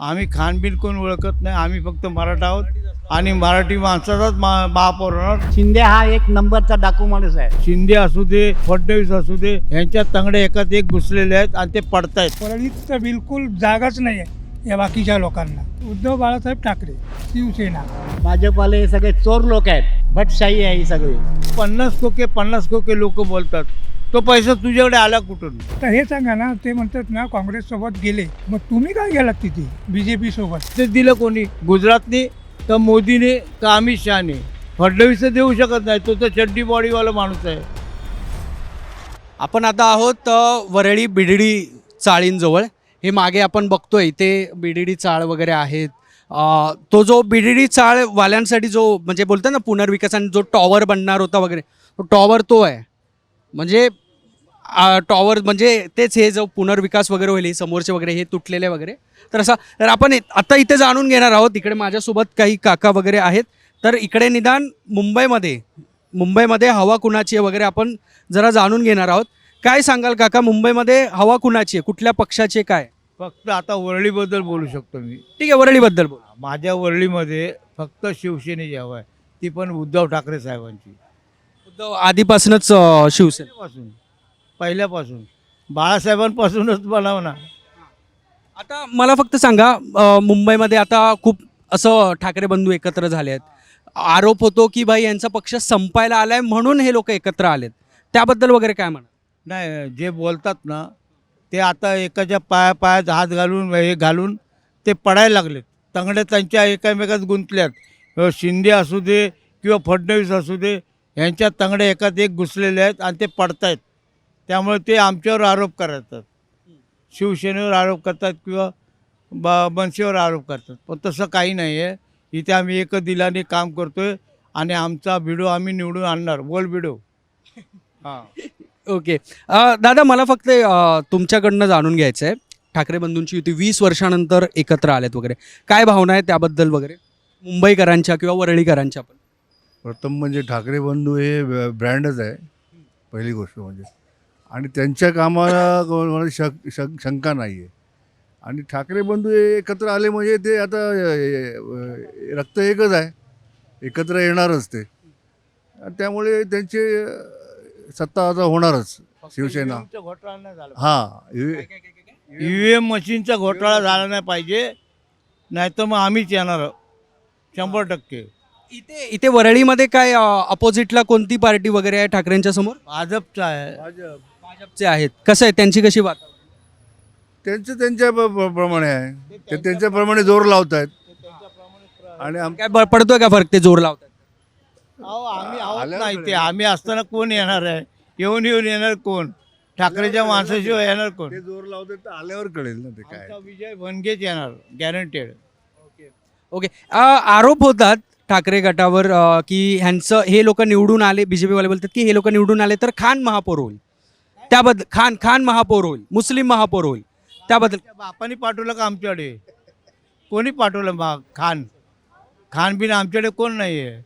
आम्ही खानबीन कोण ओळखत नाही आम्ही फक्त मराठा आहोत. आणि मराठी माणसाचाच मा महापौर होणार. शिंदे हा एक नंबरचा डाकू माणूस आहे. शिंदे असू दे फडणवीस असू दे यांच्या तंगडे एकात एक घुसलेले आहेत आणि ते पडतायत. परळीत तर बिलकुल जागाच नाही आहे या बाकीच्या लोकांना. उद्धव बाळासाहेब ठाकरे शिवसेना. भाजपवाले हे सगळे चोर लोक आहेत. भटशाही आहे ही सगळी. पन्नास खोके पन्नास खोके लोक बोलतात. तो पैसा तुझ्याकडे आला कुठून? तर हे सांगा ना ते म्हणतात ना काँग्रेससोबत गेले. मग तुम्ही काय गेलात तिथे? बी जे पी सोबत? ते दिलं कोणी? गुजरातने का मोदीने का अमित शहाने. फडणवीस तर देऊ शकत नाही तो तर चड्डी बॉडीवाला माणूस आहे. आपण आता आहोत वरळी बिडडी चाळींजवळ. हे मागे आपण बघतोय इथे बिडडी चाळ वगैरे आहेत. तो जो बिडडी चाळ वाल्यांसाठी जो म्हणजे बोलतो ना पुनर्विकासाने जो टॉवर बनणार होता वगैरे तो टॉवर तो आहे. म्हणजे टॉवर म्हणजे तेच हे जो पुनर्विकास वगैरे होईल हे समोरचे वगैरे हे तुटलेले वगैरे. तर असा तर आपण आता इथे जाणून घेणार आहोत इकडे माझ्यासोबत काही काका वगैरे आहेत. तर इकडे निदान मुंबईमध्ये मुंबईमध्ये हवा कुणाची आहे वगैरे आपण जरा जाणून घेणार आहोत. काय सांगाल काका मुंबईमध्ये हवा कुणाची आहे? कुठल्या पक्षाची काय फक्त आता वरळीबद्दल बोलू शकतो मी. ठीक आहे वरळीबद्दल बोल. माझ्या वरळीमध्ये फक्त शिवसेनेची हवा आहे. ती पण उद्धव ठाकरे साहेबांची. उद्धव आधीपासूनच अं, शिवसेना. पहिल्यापासून. बाळासाहेबांपासूनच बनाव ना. आता मला फक्त सांगा अं, मुंबईमध्ये आता खूप असं ठाकरे बंधू एकत्र झाले आहेत आरोप होतो की भाई यांचा पक्ष संपायला आलाय म्हणून हे लोक एकत्र आलेत. त्याबद्दल वगैरे काय म्हणा? नाही जे बोलतात ना ते आता एकाच्या पाया पायात हात घालून हे घालून ते पडायला लागलेत. तंगड्या त्यांच्या एकामेकात गुंतल्यात. अ, शिंदे असू दे किंवा फडणवीस असू दे यांच्या तंगड्या एकात एक घुसलेले आहेत आणि ते पडतायत. त्यामुळे ते आमच्यावर आरोप करतात. शिवसेनेवर आरोप करतात किंवा ब मनसेवर आरोप करतात. पण तसं काही नाही आहे इथे आम्ही एक दिलाने काम करतोय आणि आमचा व्हिडिओ आम्ही निवडून आणणार. बोल व्हिडिओ हां. ओके. दादा मला फक्त तुमच्याकडनं जाणून घ्यायचं आहे ठाकरे बंधूंची युती वीस वर्षानंतर एकत्र आलेत वगैरे. काय भावना आहे त्याबद्दल वगैरे? मुंबईकरांच्या किंवा वरळीकरांच्या पण. प्रथम म्हणजे ठाकरे बंधू हे ब- ब्रँडच आहे. पहिली गोष्ट म्हणजे. आणि त्यांच्या कामाला कोणाला शक शक शंका नाही आहे आणि ठाकरे बंधू हे एकत्र आले म्हणजे ते आता रक्त एकच आहे. एकत्र येणारच ते. त्यामुळे त्यांचे सत्ता आता होणारच. शिवसेना. EVM चा घोटाळा नाही झाला हां ईव्हीएम मशीनचा घोटाळा झाला नाही पाहिजे. नाही तर मग आम्हीच येणार शंभर टक्के. इथे इथे वरळीमध्ये काय अपोजिटला कोणती पार्टी वगैरे आहे ठाकरेंच्या समोर? भाजपचा आहे. भाजपचे आहेत. कसं आहे त्यांची कशी बात त्यांचं त्यांच्या प- प- प्रमाणे आहे. ते त्यांच्याप्रमाणे जोर लावत आहेत आणि आम काय ब- पडतोय का फरक ते जोर लावतात अहो, आम्ही आहोत आल्यावर नाही ते. कळेल. आम्ही असताना कोण येणार आहे? येऊन येऊन येणार कोण? ठाकरेच्या माणसाशिवाय येणार कोण? ते जोर लावतात तर आल्यावर कळेल ना ते काय आमचा विजय भनगेच येणार गॅरंटेड ओके अ, आरोप होतात ठाकरे गटावर अ, की ह्यांचं हे लोक निवडून आले बीजेपी वाले बोलतात की हे लोक निवडून आले तर खान महापौर होईल. त्याबद्दल खान खान महापौर होईल मुस्लिम महापौर होईल. त्याबद्दल बापाने पाठवलं का आमच्याकडे? कोणी पाठवलं बा खान? खान बिन आमच्याकडे कोण नाही आहे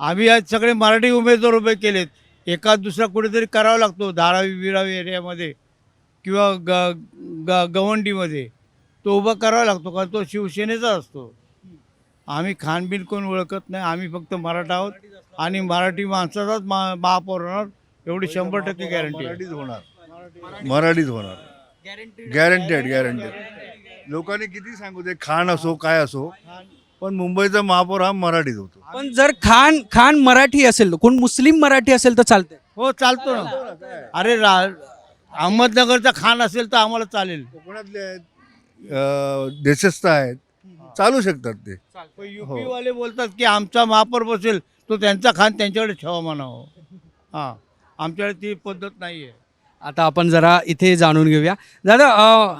आम्ही आज सगळे मराठी उमेदवार उभे केलेत. एका दुसरा कुठेतरी करावा लागतो धारावी बिरावी एरियामध्ये किंवा ग ग गवंडीमध्ये. तो उभा करावा लागतो कारण तो शिवसेनेचा असतो. आम्ही खानबीन कोण ओळखत नाही आम्ही फक्त मराठा आहोत आणि मराठी माणसाचाच मा महापौर होणार. एवढी शंभर टक्के गॅरंटी मराठीच होणार. मराठीच होणार. गॅरंटेड गॅरंटेड लोकांनी किती सांगू दे खान असो काय असो पण मुंबईचा महापौर हा मराठीच होतो. पण जर खान खान मराठी असेल कोण मुस्लिम मराठी असेल तर चालतंय. हो चालतो ना. अरे रा अहमदनगरचा खान असेल तर आम्हाला चालेल. कोकणातले आहेत देशस्थ आहेत. चालू शकतात ते. युपी वाले बोलतात की आमचा महापौर बसेल तो त्यांचा खान त्यांच्याकडे ठेवा म्हणावं. हां. आमच्याकडे ती पद्धत नाही आहे. आता आपण जरा इथे जाणून घेऊया. दादा अ,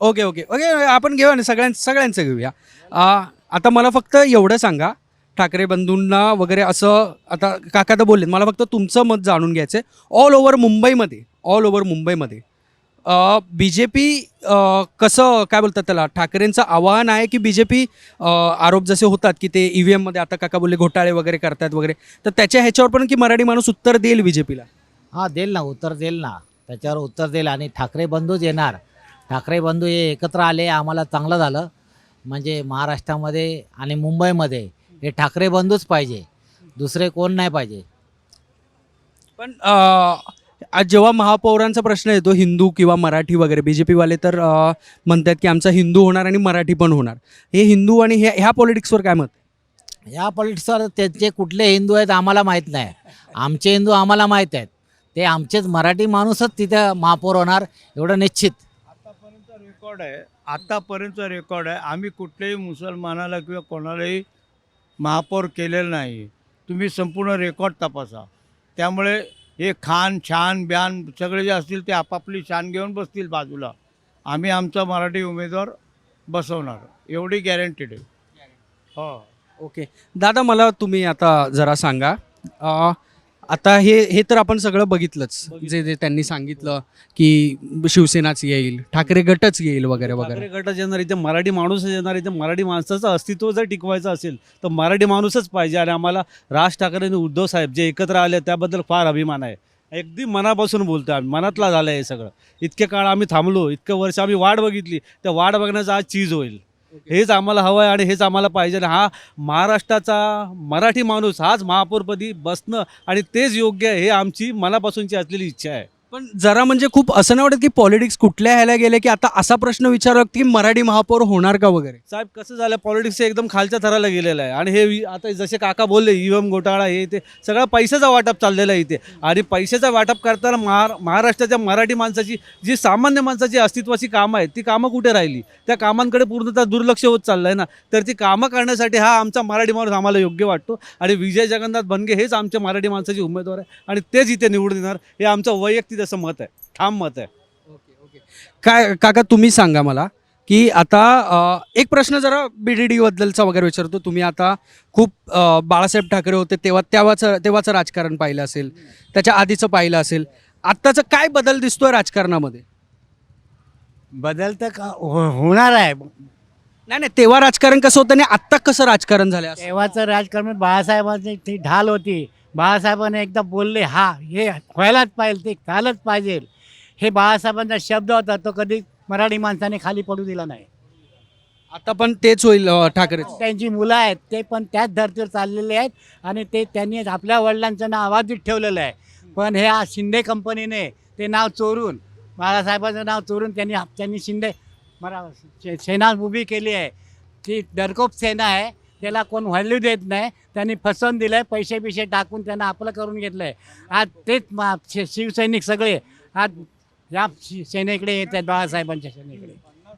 ओके ओके ओके आपण घेऊया ना सगळ्यां सगळ्यांचं घेऊया. अ, आता मला फक्त एवढं सांगा ठाकरे बंधूंना वगैरे असं आता काका तर बोलले मला फक्त तुमचं मत जाणून घ्यायचं आहे ऑल ओव्हर मुंबईमध्ये ऑल ओव्हर मुंबईमध्ये बी जे पी कसं काय बोलतात त्याला ठाकरेंचं आवाहन आहे की बी जे पी आरोप जसे होतात की ते ई व्ही एममध्ये आता काका बोलले घोटाळे वगैरे करतात वगैरे तर त्याच्या ह्याच्यावर पण की मराठी माणूस उत्तर देईल बी जे पीला हा देईल ना उत्तर देईल ना. त्याच्यावर उत्तर देईल आणि ठाकरे बंधूच येणार. ठाकरे बंधू हे एकत्र आले आम्हाला चांगलं झालं. म्हणजे महाराष्ट्रामध्ये आणि मुंबईमध्ये हे ठाकरे बंधूच पाहिजे. दुसरे कोण नाही पाहिजे. पण आज जेव्हा महापौरांचा प्रश्न येतो हिंदू किंवा मराठी वगैरे बी जे पीवाले तर म्हणतात की आमचा हिंदू होणार आणि मराठी पण होणार. हे हिंदू आणि ह्या ह्या पॉलिटिक्सवर काय मत या पॉलिटिक्सवर त्यांचे कुठले हिंदू आहेत आम्हाला माहीत नाही. आमचे हिंदू आम्हाला माहीत आहेत. ते आमचेच मराठी माणूसच तिथं महापौर होणार एवढं निश्चित. आतापर्यंत रेकॉर्ड आहे आतापर्यंत रेकॉर्ड आहे. आम्ही कुठल्याही मुसलमानाला किंवा कोणालाही महापौर केलेलं नाही. तुम्ही संपूर्ण रेकॉर्ड तपासा. त्यामुळे हे खान छान ब्यान सगळे जे असतील ते आपापली शान घेऊन बसतील बाजूला. आम्ही आमचा मराठी उमेदवार बसवणार. एवढी गॅरंटीड आहे. हो. ओके. दादा मला तुम्ही आता जरा सांगा. आता हे हे तर आपण सगळं बघितलंच. जे जे त्यांनी सांगितलं की शिवसेनाच येईल ठाकरे गटच येईल वगैरे ठाकरे वगैरे गटात येणार इथे मराठी माणूसच येणार इथे मराठी माणसाचं अस्तित्व जर टिकवायचं असेल तर मराठी माणूसच पाहिजे. आणि आम्हाला राज ठाकरे आणि उद्धव साहेब जे एकत्र आले त्याबद्दल फार अभिमान आहे. अगदी मनापासून बोलतो आम्ही मनातला झालं हे सगळं. इतके काळ आम्ही थांबलो इतकं वर्ष आम्ही वाट बघितली. त्या वाट बघण्याचा आज चीज होईल. हेच आम्हाला हवं आहे आणि हेच आम्हाला पाहिजे. आणि हा महाराष्ट्राचा मराठी माणूस हाच महापौरपदी बसणं आणि तेच योग्य आहे हे आमची मनापासूनची असलेली इच्छा आहे. पण जरा म्हणजे खूप असं नाही वाटत की पॉलिटिक्स कुठल्या ह्याला गेले की आता असा प्रश्न विचारला की मराठी महापौर होणार का वगैरे? साहेब कसं झालं? पॉलिटिक्स एकदम खालच्या थराला गेलेलं आहे. आणि हे वि- आता जसे काका बोलले ईव्हीएम घोटाळा हे ते सगळं पैशाचा वाटप चाललेला आहे इथे. आणि पैशाचा वाटप करताना महार महाराष्ट्राच्या मराठी माणसाची जी सामान्य माणसाची अस्तित्वाची कामं आहेत ती कामं कुठे राहिली? त्या कामांकडे पूर्णतः दुर्लक्ष होत चाललं आहे ना. तर ती कामं करण्यासाठी हा आमचा मराठी माणूस आम्हाला योग्य वाटतो. आणि विजय जगन्नाथ बनगे हेच आमच्या मराठी माणसाचे उमेदवार आहे. आणि तेच इथे निवडून येणार हे आमचं वैयक्तिक असं मत आहे. ठाम मत आहे. काय काका तुम्ही सांगा मला की आता अ, एक प्रश्न जरा बी डी डी बद्दलचा वगैरे विचारतो. तुम्ही आता खूप अ, बाळासाहेब ठाकरे होते तेव्हा तेव्हाचं तेव्हाचं राजकारण पाहिलं असेल त्याच्या आधीचं पाहिलं असेल. आत्ताचं काय बदल दिसतोय राजकारणामध्ये? बदल तर का हो- होणार आहे. नाही नाही तेव्हा राजकारण कसं होतं आणि आत्ता कसं राजकारण झालं असं? तेव्हाचं राजकारण बाळासाहेबांची ती ढाल होती. बाळासाहेबांनी एकदा बोलले हा हे व्हायलाच पाहिजे ते झालंच पाहिजे. हे बाळासाहेबांचा शब्द होता तो कधी मराठी माणसाने खाली पडू दिला नाही. आता पण तेच होईल ठाकरे. त्यांची मुलं आहेत ते पण त्याच धर्तीवर चाललेले आहेत आणि ते त्यांनी आपल्या वडिलांचं नाव आवाजीत ठेवलेलं आहे. पण हे आज शिंदे कंपनीने ते नाव चोरून बाळासाहेबांचं नाव चोरून त्यांनी त्यांनी शिंदे मरा सेना उभी केली आहे. ती डरकोप सेना आहे. त्याला कोण व्हॅल्यू देत नाही त्यांनी फसवून दिलं आहे पैसे बिशे टाकून त्यांना आपलं करून घेतलं आहे आज तेच मा- शि- शिवसैनिक सगळे. आज या शि- सेनेकडे येत आहेत बाळासाहेबांच्या सेनेकडे.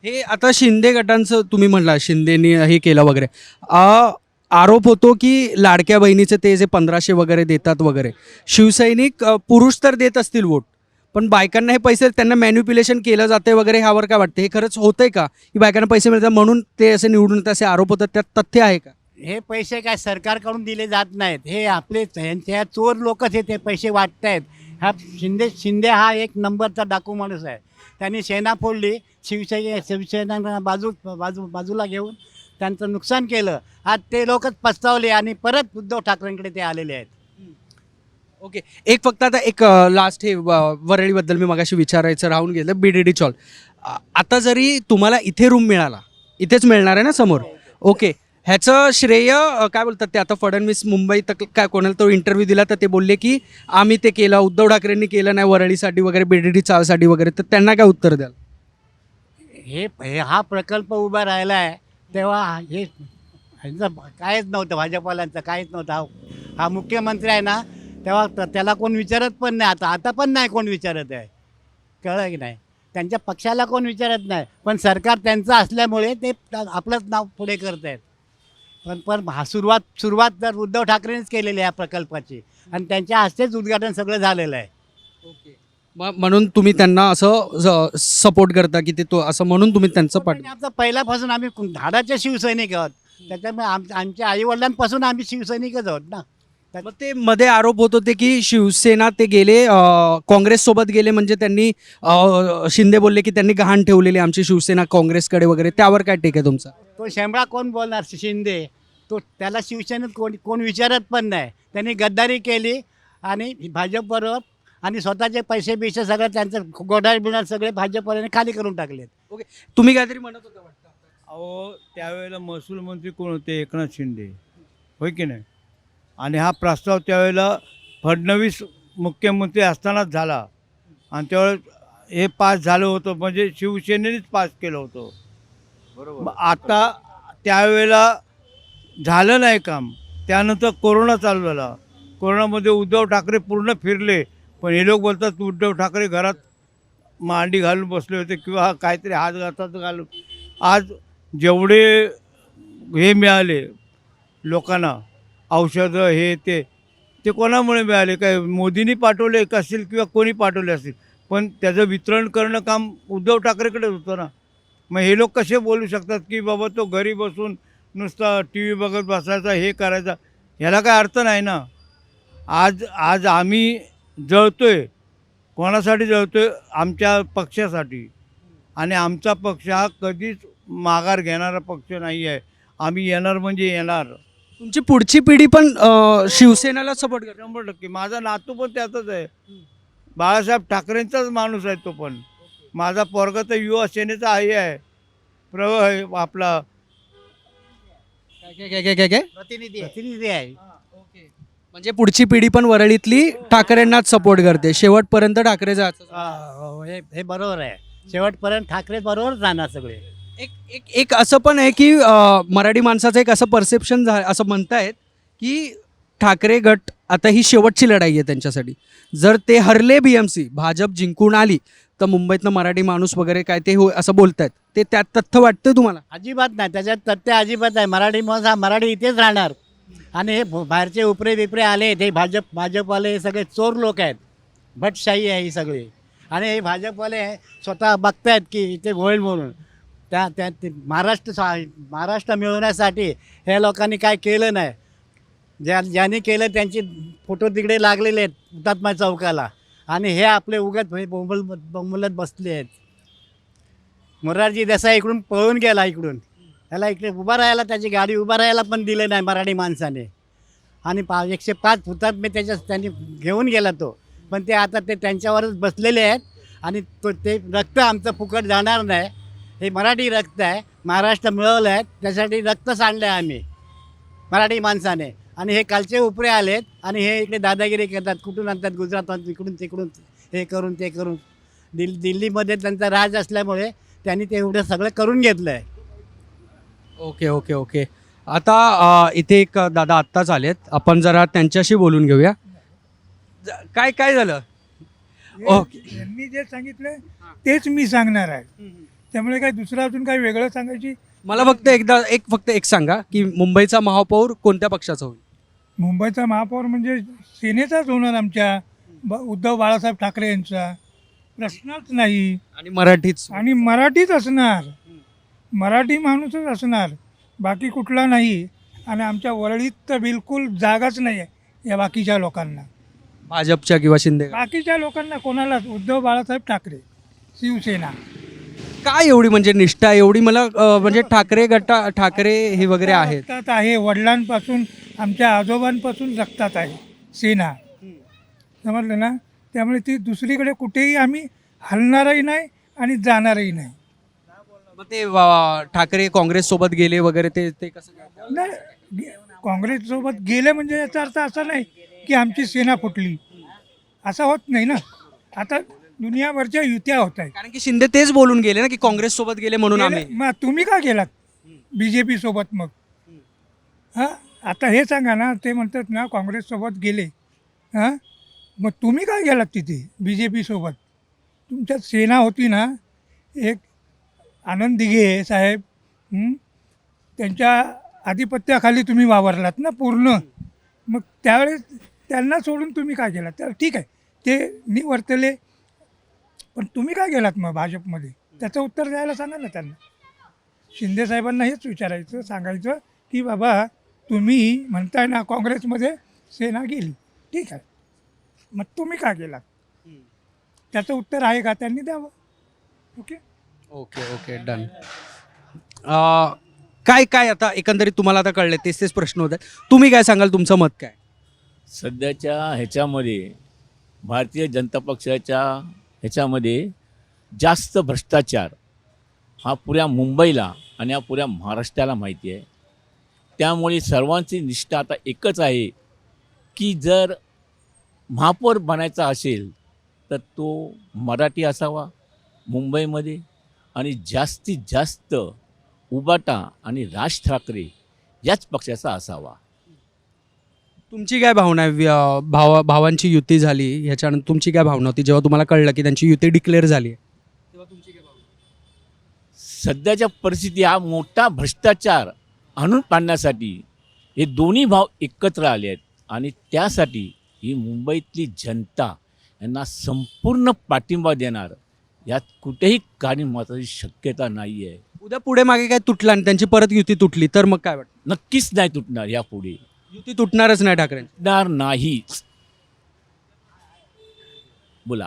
हे आता शिंदे गटांचं तुम्ही म्हणला शिंदेनी हे केलं वगैरे. आरोप होतो की लाडक्या बहिणीचे ते जे पंधराशे वगैरे देतात वगैरे. शिवसैनिक अ, पुरुष तर देत असतील वोट. पण बायकांना हे पैसे त्यांना मॅन्युप्युलेशन केलं जाते वगैरे ह्यावर काय वाटतं? हे खरंच होतंय का? की बायकांना पैसे मिळतात म्हणून ते असे निवडून येतात, असे आरोप होतात त्यात तथ्य आहे का? हे पैसे काय सरकारकडून दिले जात नाहीत. हे आपले यांच्या चोर लोकच हे ते पैसे वाटत आहेत हा शिंदे शिंदे हा एक नंबरचा डाकू माणूस आहे. त्यांनी सेना फोडली शिवसेने शिवसेना बाजू बाजू बाजूला घेऊन त्यांचं नुकसान केलं. आज ते लोकच पस्तावले आणि परत उद्धव ठाकरेंकडे ते आलेले आहेत. ओके. एक फक्त आता एक लास्ट हे व- वरळीबद्दल मी मगाशी विचारायचं राहून गेलं बी डी डी चॉल आता जरी तुम्हाला इथे रूम मिळाला इथेच मिळणार आहे ना समोर? ओके. ह्याचं श्रेय काय बोलतात ते आता फडणवीस मुंबईत काय कोणाला तो इंटरव्ह्यू दिला तर ते बोलले की आम्ही ते केलं उद्धव ठाकरेंनी केलं नाही वरळीसाठी वगैरे बी डी डी चालसाठी वगैरे. तर त्यांना काय उत्तर द्याल? हे हा प्रकल्प उभा राहिला आहे तेव्हा हे ह्यांचं काहीच नव्हतं भाजपवाल्यांचं काहीच नव्हतं. हा मुख्यमंत्री आहे ना तेव्हा त्याला कोण विचारत पण नाही. आता आता पण नाही कोण विचारत आहे. कळलं की नाही? त्यांच्या पक्षाला कोण विचारत नाही. पण सरकार त्यांचं असल्यामुळे ते आपलंच नाव पुढे करत आहेत. पण पण हा सुरुवात सुरुवात तर उद्धव ठाकरेंनीच केलेली आहे या प्रकल्पाची. आणि त्यांच्या हस्तेच उद्घाटन सगळं झालेलं आहे. म- म्हणून तुम्ही त्यांना असं सपोर्ट करता की ते तो असं म्हणून तुम्ही त्यांचं पाठ आमचं पहिल्यापासून आम्ही धाडाचे शिवसैनिक आहोत. त्याच्यामुळे आम आमच्या आईवडिलांपासून आम्ही शिवसैनिकच आहोत ना. मग ते मध्ये आरोप होत होते की शिवसेना ते गेले अं, काँग्रेससोबत गेले म्हणजे त्यांनी अं, शिंदे बोलले की त्यांनी गहाण ठेवलेली आमची शिवसेना काँग्रेसकडे वगैरे. त्यावर काय टेक आहे तुमचा? तो शेंबळा कोण बोलणार? शिंदे. तो त्याला शिवसेनेत कोण कोण विचारत पण नाही. त्यांनी गद्दारी केली आणि भाजपबरोबर आणि स्वतःचे पैसे बिसे सगळं त्यांचं गोडाळ बिडाळ सगळे भाजपवाल्याने खाली करून टाकलेत. तुम्ही काहीतरी म्हणत होता वाटतं? अहो त्यावेळेला महसूल मंत्री कोण होते? एकनाथ शिंदे. होय की नाही? आणि हा प्रस्ताव त्यावेळेला फडणवीस मुख्यमंत्री असतानाच झाला. आणि त्यावेळेस हे पास झालं होतं म्हणजे शिवसेनेनेच पास केलं होतं. मग आता त्यावेळेला झालं नाही काम. त्यानंतर कोरोना चालू झाला. कोरोनामध्ये उद्धव ठाकरे पूर्ण फिरले. पण हे लोक बोलतात उद्धव ठाकरे घरात मांडी घालून बसले होते किंवा काहीतरी हात घातात घालून. आज जेवढे हे मिळाले लोकांना औषधं हे ते. ते कोणामुळे मिळाले? काय मोदींनी पाठवले का असतील किंवा कोणी पाठवले असतील? पण त्याचं वितरण करणं काम उद्धव ठाकरेकडेच होतं ना. मग हे लोक कसे बोलू शकतात की बाबा तो घरी बसून नुसता टी व्ही बघत बसायचा हे करायचा? ह्याला काय अर्थ नाही ना. आज आज आम्ही जळतो आहे कोणासाठी जळतो आहे आमच्या पक्षासाठी. आणि आमचा पक्ष हा कधीच माघार घेणारा पक्ष नाही आहे. आम्ही येणार म्हणजे येणार. तुमची पुढची पिढी पण अं, शिवसेनेला सपोर्ट करते. शंभर टक्के. माझा नातू पण त्यातच आहे. बाळासाहेब ठाकरेंचाच माणूस आहे तो पण. माझा पोरगा तर युवा सेनेचा आहे आहे. प्र आहे आपला. काय काय काय काय काय? काय प्रतिनिधी प्रतिनिधी आहे. म्हणजे पुढची पिढी पण वरळीतली ठाकरेंनाच सपोर्ट करते. शेवटपर्यंत ठाकरे जायचं हा, हो, हे हे बरोबर आहे. शेवटपर्यंत ठाकरे बरोबर जाणार सगळे. एक एक एक असं पण आहे की मराठी माणसाचं एक असं परसेप्शन झा असं म्हणतायत की ठाकरे गट आता ही शेवटची लढाई आहे त्यांच्यासाठी. जर ते हरले बी एम सी भाजप जिंकून आली तर मुंबईतनं मराठी माणूस वगैरे काय ते हो असं बोलतायत. ते त्यात तथ्य वाटतं तुम्हाला? अजिबात नाही. त्याच्यात तथ्य अजिबात आहे मराठी माणूस हा मराठी इथेच राहणार. आणि हे भ- बाहेरचे उपरे बिपरे आले ते भाजप भाजपवाले हे सगळे चोर लोक आहेत. भटशाही आहे ही सगळी. आणि हे भाजपवाले स्वतः बघतायत की इथे होईल म्हणून. त्या त्या ते महाराष्ट्र सा- महाराष्ट्र मिळवण्यासाठी हे लोकांनी काय केलं नाही. ज्या ज्यांनी केलं त्यांचे फोटो तिकडे लागलेले आहेत हुतात्मा चौकाला. आणि हे आपले उगत बोंबल बोंबलत बसले आहेत. मोरारजी देसाई इकडून पळून गेला इकडून. त्याला इकडे उभा राहायला त्याची गाडी उभा राहायला पण दिले नाही मराठी माणसाने. आणि पा एकशे पाच हुतात्मे मी त्याच्या त्यांनी घेऊन गेला तो. पण ते आता ते त्यांच्यावरच बसलेले आहेत आणि तो ते रक्त आमचं फुकट जाणार नाही. हे मराठी रक्त आहे. महाराष्ट्र मिळवलं आहे. त्यासाठी रक्त सांडलं आहे आम्ही. मराठी माणसाने. आणि हे कालचे उपरे आलेत. आणि हे इकडे दादागिरी करतात. कुठून आणतात? गुजरातात इकडून तिकडून हे करून ते करून. दिल दिल्लीमध्ये त्यांचा राज असल्यामुळे त्यांनी ते एवढं सगळं करून घेतलं आहे ओके ओके ओके. आता अं, इथे एक दादा आत्ताच आलेत. आपण जरा त्यांच्याशी बोलून घेऊया. ज- काय काय झालं? ओके. यांनी जे सांगितलं तेच मी सांगणार आहे. त्यामुळे काय दुसरं अजून काही वेगळं सांगायची? मला फक्त एकदा एक फक्त एक सांगा की मुंबईचा महापौर कोणत्या पक्षाचा होईल? मुंबईचा महापौर म्हणजे सेनेचाच होणार आमच्या. ब उद्धव बाळासाहेब ठाकरे यांचा. प्रश्नच नाही. आणि मराठीच. आणि मराठीच असणार. मराठी माणूसच असणार. बाकी कुठला नाही. आणि आमच्या वरळीत तर बिलकुल जागाच नाही आहे या बाकीच्या लोकांना. भाजपच्या किंवा शिंदे. बाकीच्या लोकांना कोणालाच? उद्धव बाळासाहेब ठाकरे शिवसेना. काय एवढी म्हणजे निष्ठा एवढी मला अं, म्हणजे ठाकरे गटा ठाकरे हे वगैरे आहेत. रक्तात आहे वडिलांपासून आमच्या आजोबांपासून रक्तात आहे सेना. समजलं ना? त्यामुळे ती दुसरीकडे कुठेही आम्ही हलणारही नाही आणि जाणारही नाही. मग ते अं, ठाकरे काँग्रेस सोबत गेले वगैरे ते ते कसं काय? नाही गे- काँग्रेससोबत गेले म्हणजे याचा अर्थ असा नाही की आमची सेना फुटली. असं होत नाही ना? आता दुनियाभरच्या युत्या होत आहेत. कारण की शिंदे तेच बोलून गेले ना की काँग्रेस सोबत गेले म्हणून आम्ही. मग तुम्ही का गेलात? बी जे पी सोबत मग. हां? आता हे सांगा ना ते म्हणतात ना काँग्रेससोबत गेले. हां? मग तुम्ही का गेलात तिथे बी जे पी सोबत? तुमच्यात सेना होती ना एक आनंद दिघे साहेब हं? त्यांच्या आधिपत्याखाली तुम्ही वावरलात ना पूर्ण. मग त्यावेळेस त्यांना सोडून तुम्ही काय गेलात? तर ठीक आहे. ते निवर्तले. पण तुम्ही काय गेलात मग भाजपमध्ये? त्याचं उत्तर द्यायला सांगा ना त्यांना. शिंदे साहेबांना हेच विचारायचं सांगायचं की बाबा तुम्ही म्हणताय ना काँग्रेसमध्ये सेना गेली. ठीक आहे. मग तुम्ही का गेलात? त्याचं उत्तर आहे का? त्यांनी द्यावं. ओके? Okay okay done. काय काय आता एकंदरीत तुम्हाला आता कळले तेच तेच प्रश्न होत. आहेत तुम्ही काय सांगाल? तुमचं मत काय? सध्याच्या ह्याच्यामध्ये भारतीय जनता पक्षाच्या ह्याच्यामध्ये जास्त भ्रष्टाचार हा पुऱ्या मुंबईला आणि हा पुऱ्या महाराष्ट्राला माहिती आहे. त्यामुळे सर्वांची निष्ठा आता एकच आहे की जर महापौर बनायचा असेल तर तो मराठी असावा मुंबईमध्ये आणि जास्तीत जास्त उबाटा आणि राज ठाकरे याच पक्षाचा असावा. तुमची काय भावना आहे? भावा भावांची युती झाली ह्याच्यानंतर तुमची काय भावना होती? जेव्हा तुम्हाला कळलं की त्यांची युती डिक्लेअर झाली आहे. तेव्हा तुमची काय भावना सध्याच्या परिस्थिती हा मोठा भ्रष्टाचार आणून पाडण्यासाठी हे दोन्ही भाव एकत्र आले आहेत. आणि त्यासाठी ही मुंबईतली जनता यांना संपूर्ण पाठिंबा देणार यात कुठेही काही मात्राची शक्यता नाही आहे उद्या पुढे मागे काय तुटलं आणि त्यांची परत युती तुटली तर मग काय वाटतं? नक्कीच नाही तुटणार यापुढे. युती तुटणारच नाही ठाकरे तुटणार नाहीच. बोला.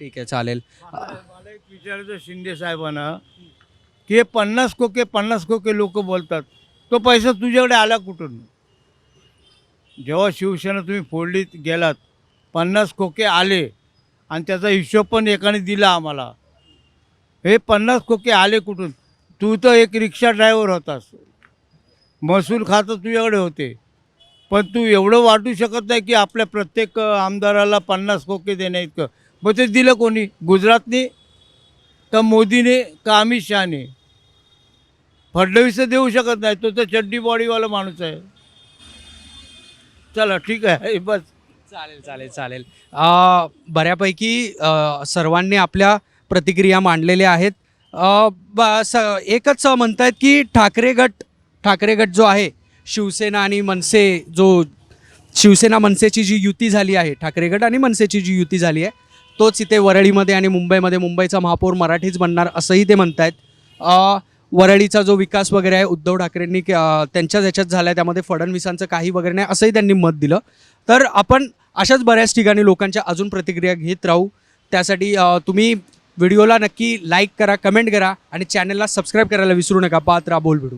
ठीक आहे चालेल. मला एक विचारायचं शिंदे साहेबांना की हे पन्नास कोके पन्नास कोके लोक बोलतात तो पैसा तुझ्याकडे आला कुठून? जेव्हा शिवसेना तुम्ही फोडलीत गेलात पन्नास कोके आले आणि त्याचा हिशोब पण एकाने दिला आम्हाला. हे पन्नास कोके आले कुठून? तू तर एक रिक्षा ड्रायव्हर होतास. महसूल खातं तुझ्याकडे होते. पण तू एवढं वाटू शकत नाही की आपल्या प्रत्येक आमदाराला पन्नास कोके देण्या इतकं. मग ते दिलं कोणी? गुजरातने का मोदीने का अमित शहाने? फडणवीस देऊ शकत नाही. तो तर चड्डी बॉडीवाला माणूस आहे. चला ठीक आहे. बस. चालेल चालेल चालेल. बऱ्यापैकी सर्वांनी आपल्या प्रतिक्रिया मांडलेल्या आहेत. अ, स एकच म्हणतायत की ठाकरे गट ठाकरे गट जो आहे शिवसेना आणि मनसे जो शिवसेना मनसेची जी युती झाली आहे ठाकरे गट आणि मनसेची जी युती झाली आहे तोच इथे वरळीमध्ये आणि मुंबईमध्ये मुंबईचा महापौर मराठीच बनणार असंही ते म्हणत आहेत वरळीचा जो विकास वगैरे आहे उद्धव ठाकरेंनी अ, त्यांच्याच ह्याच्यात झाला आहे त्यामध्ये फडणवीसांचं काही वगैरे नाही असंही त्यांनी मत दिलं. तर आपण अशाच बऱ्याच ठिकाणी लोकांच्या अजून प्रतिक्रिया घेत राहू. त्यासाठी तुम्ही व्हिडिओला नक्की लाईक करा कमेंट करा आणि चॅनलला सबस्क्राईब करायला विसरू नका. पात्र बोल भिडू